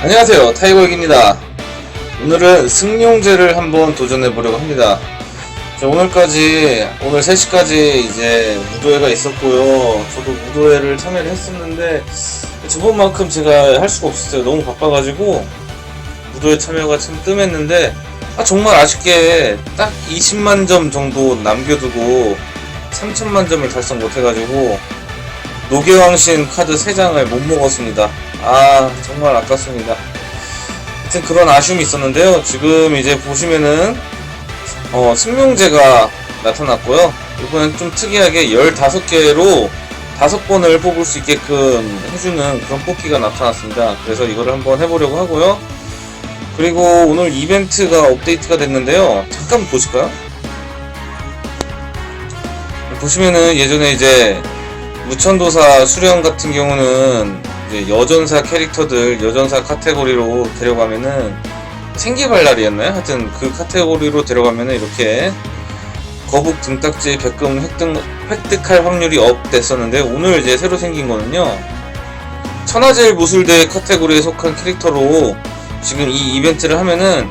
안녕하세요. 타이거익입니다. 오늘은 승용제를 한번 도전해 보려고 합니다. 자, 오늘까지 오늘 3시까지 이제 무도회가 있었고요. 저도 무도회를 참여를 했었는데 저번만큼 제가 할 수가 없었어요. 너무 바빠가지고 무도회 참여가 참 뜸했는데 아 정말 아쉽게 딱 20만 점 정도 남겨두고 3천만 점을 달성 못해가지고 노계왕신 카드 3장을 못 먹었습니다. 아, 정말 아깝습니다. 하여튼 그런 아쉬움이 있었는데요. 지금 이제 보시면은, 어, 승용제가 나타났고요. 이번엔 좀 특이하게 15개로 5번을 뽑을 수 있게끔 해주는 그런 뽑기가 나타났습니다. 그래서 이거를 한번 해보려고 하고요. 그리고 오늘 이벤트가 업데이트가 됐는데요. 잠깐 보실까요? 보시면은 예전에 이제 무천도사 수령 같은 경우는 이제 여전사 캐릭터들 여전사 카테고리로 데려가면은 생기발랄이었나요? 하여튼 그 카테고리로 데려가면은 이렇게 거북 등딱지 백금 획득, 획득할 확률이 업 됐었는데 오늘 이제 새로 생긴 거는요 천하제일 무술대 카테고리에 속한 캐릭터로 지금 이 이벤트를 하면은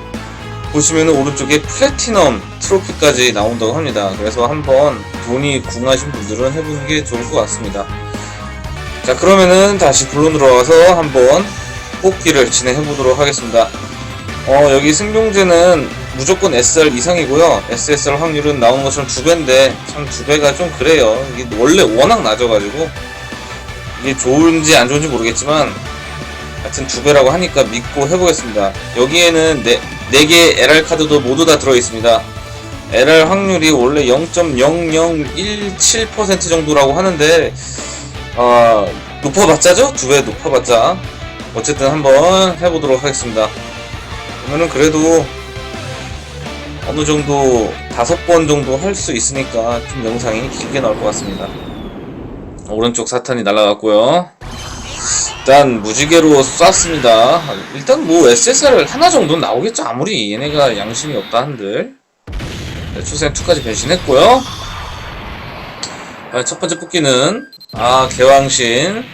보시면은 오른쪽에 플래티넘 트로피까지 나온다고 합니다. 그래서 한번 돈이 궁하신 분들은 해보는 게 좋을 것 같습니다. 자, 그러면은 다시 본론으로 와서 한번 뽑기를 진행해 보도록 하겠습니다. 어, 여기 승용제는 무조건 SR 이상이고요. SSR 확률은 나온 것처럼 두 배인데 참 두 배가 좀 그래요. 이게 원래 워낙 낮아가지고 이게 좋은지 안 좋은지 모르겠지만 하여튼 두 배라고 하니까 믿고 해보겠습니다. 여기에는 네, 4개 LR 카드도 모두 다 들어있습니다. LR 확률이 원래 0.0017% 정도라고 하는데, 어, 높아봤자죠? 두 배 높아봤자. 어쨌든 한번 해보도록 하겠습니다. 그러면은 그래도 어느 정도 다섯 번 정도 할 수 있으니까 좀 영상이 길게 나올 것 같습니다. 오른쪽 사탄이 날아갔고요. 일단 무지개로 쐈습니다. 일단 뭐 SSR 하나 정도는 나오겠죠. 아무리 얘네가 양심이 없다 한들. 네, 추생 2까지 변신했고요. 아, 첫 번째 뽑기는 아 개왕신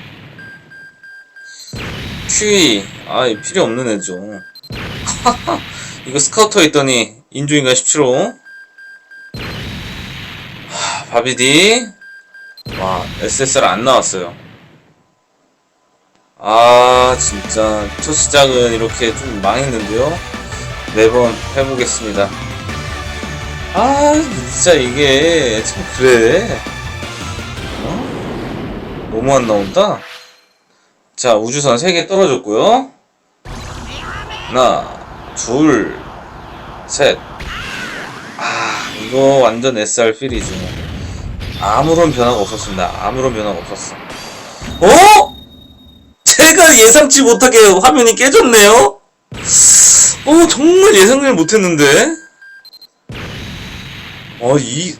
큐이 아 필요 없는 애죠. 이거 스카우터 있더니 인조인간 17호 하, 바비디 와 SSR 안 나왔어요. 아 진짜. 첫 시작은 이렇게 좀 망했는데요. 매번 해보겠습니다. 아 진짜 이게 참 그래. 어? 너무 안 나온다? 자 우주선 3개 떨어졌고요. 하나 둘셋아 이거 완전 SR 필이죠 아무런 변화가 없었습니다. 아무런 변화가 없었어. 어? 예상치 못하게 화면이 깨졌네요? 어, 정말 예상을 못했는데? 어, 이,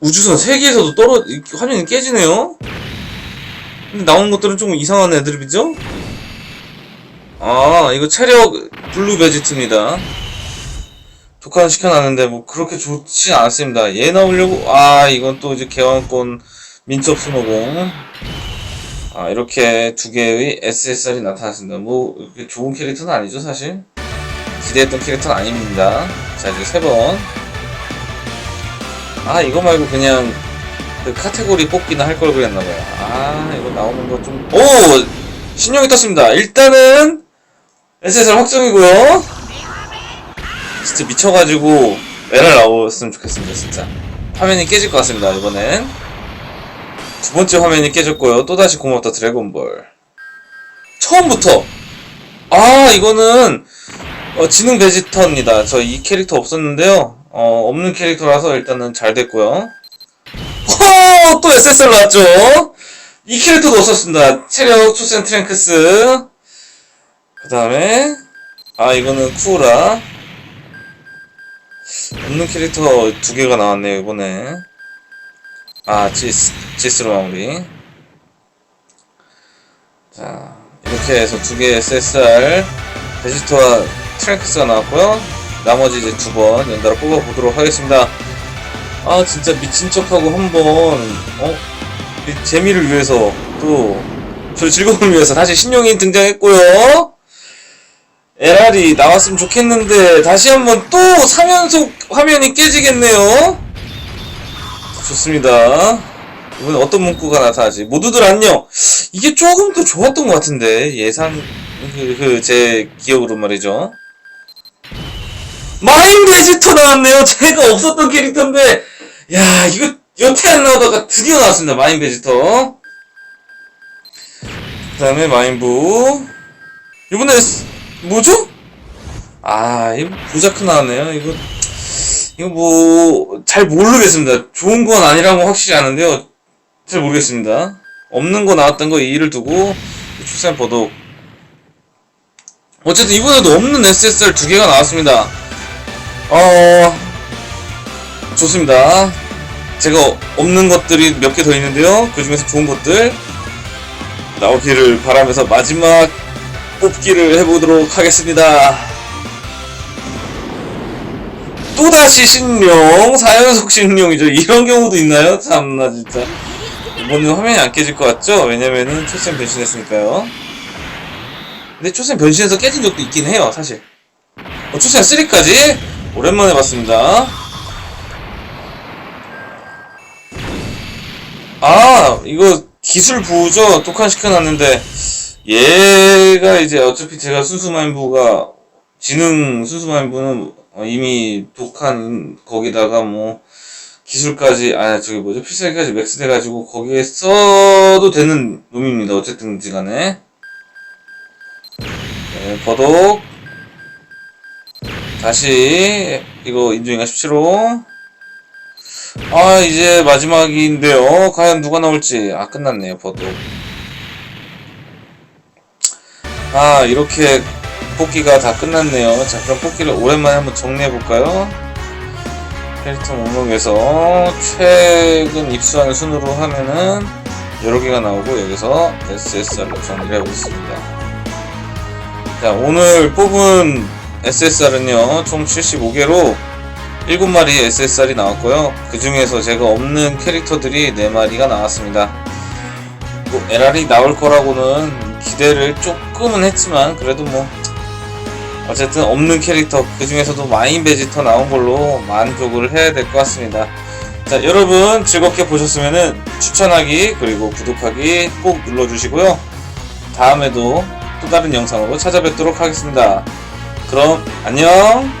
우주선 3개에서도 떨어, 화면이 깨지네요? 근데 나온 것들은 좀 이상한 애들이죠? 아, 이거 체력 블루 베지트입니다. 독한 시켜놨는데, 뭐, 그렇게 좋지 않습니다. 얘 나오려고, 아, 이건 또 이제 개왕권 민첩 스노공. 아, 이렇게 두 개의 SSR이 나타났습니다. 뭐, 좋은 캐릭터는 아니죠, 사실. 기대했던 캐릭터는 아닙니다. 자, 이제 세 번. 아, 이거 말고 그냥 그 카테고리 뽑기나 할 걸 그랬나봐요. 아, 이거 나오는 거 좀. 오! 신용이 떴습니다. 일단은 SSR 확정이고요 진짜 미쳐가지고 에러 나왔으면 좋겠습니다, 진짜. 화면이 깨질 것 같습니다, 이번엔. 두 번째 화면이 깨졌고요. 또다시 고맙다 드래곤볼. 처음부터 아 이거는 어, 지능 베지터입니다. 저 이 캐릭터 없었는데요. 어, 없는 캐릭터라서 일단은 잘 됐고요. 허! 또 SSR 나왔죠? 이 캐릭터도 없었습니다. 체력 투센 트랭크스. 그 다음에 아 이거는 쿠우라. 없는 캐릭터 두 개가 나왔네요 이번에. 아, 지스, 지스로 마무리. 자, 이렇게 해서 두 개의 SSR, 베지터와 트랭크스가 나왔고요. 나머지 이제 두 번 연달아 뽑아보도록 하겠습니다. 아, 진짜 미친 척하고 한 번, 어? 이 재미를 위해서 또 저의 즐거움을 위해서 다시 신용이 등장했고요. LR이 나왔으면 좋겠는데 다시 한번 또 3연속 화면이 깨지겠네요. 좋습니다. 이번에 어떤 문구가 나타나지? 모두들 안녕. 이게 조금 더 좋았던 것 같은데 예상 그제 기억으로 말이죠. 마인 베지터 나왔네요. 제가 없었던 캐릭터인데 야 이거 여태 안 나오다가 드디어 나왔습니다. 마인 베지터. 그 다음에 마인부 이번에 스- 뭐죠? 아 이거 부자크 나왔네요. 이거 이거 뭐 잘 모르겠습니다. 좋은 건 아니라고 확실히 아는데요. 잘 모르겠습니다. 없는 거 나왔던 거 이의를 두고 출산 보도 어쨌든 이번에도 없는 SSR 두 개가 나왔습니다. 어 좋습니다. 제가 없는 것들이 몇 개 더 있는데요. 그 중에서 좋은 것들 나오기를 바라면서 마지막 뽑기를 해보도록 하겠습니다. 또다시 신용, 4연속 신용이죠. 이런 경우도 있나요? 참나 진짜. 이번엔 화면이 안 깨질 것 같죠? 왜냐면은 초쌤 변신했으니까요. 근데 초쌤 변신해서 깨진 적도 있긴 해요, 사실. 어, 초쌤 3까지? 오랜만에 봤습니다. 아, 이거 기술 부죠? 독한 시켜놨는데, 얘가 이제 어차피 제가 순수마인부가, 지능 순수마인부는 어, 이미 독한 거기다가 뭐, 기술까지, 아, 저기 뭐죠? 필살기까지 맥스 돼가지고 거기에 써도 되는 놈입니다. 어쨌든지 간에. 네, 버독. 다시, 이거 인조인가 17호. 아, 이제 마지막인데요. 과연 누가 나올지. 아, 끝났네요, 버독. 아, 이렇게 뽑기가 다 끝났네요. 자, 그럼 뽑기를 오랜만에 한번 정리해볼까요? 캐릭터 목록에서 최근 입수하는 순으로 하면은 여러 개가 나오고 여기서 SSR로 정리를 해보겠습니다. 자, 오늘 뽑은 SSR은요, 총 75개로 7마리 SSR이 나왔고요. 그 중에서 제가 없는 캐릭터들이 4마리가 나왔습니다. 뭐, LR이 나올 거라고는 기대를 조금은 했지만, 그래도 뭐, 어쨌든 없는 캐릭터 그 중에서도 마인 베지터 나온 걸로 만족을 해야 될 것 같습니다. 자 여러분 즐겁게 보셨으면은 추천하기 그리고 구독하기 꼭 눌러주시고요. 다음에도 또 다른 영상으로 찾아뵙도록 하겠습니다. 그럼 안녕.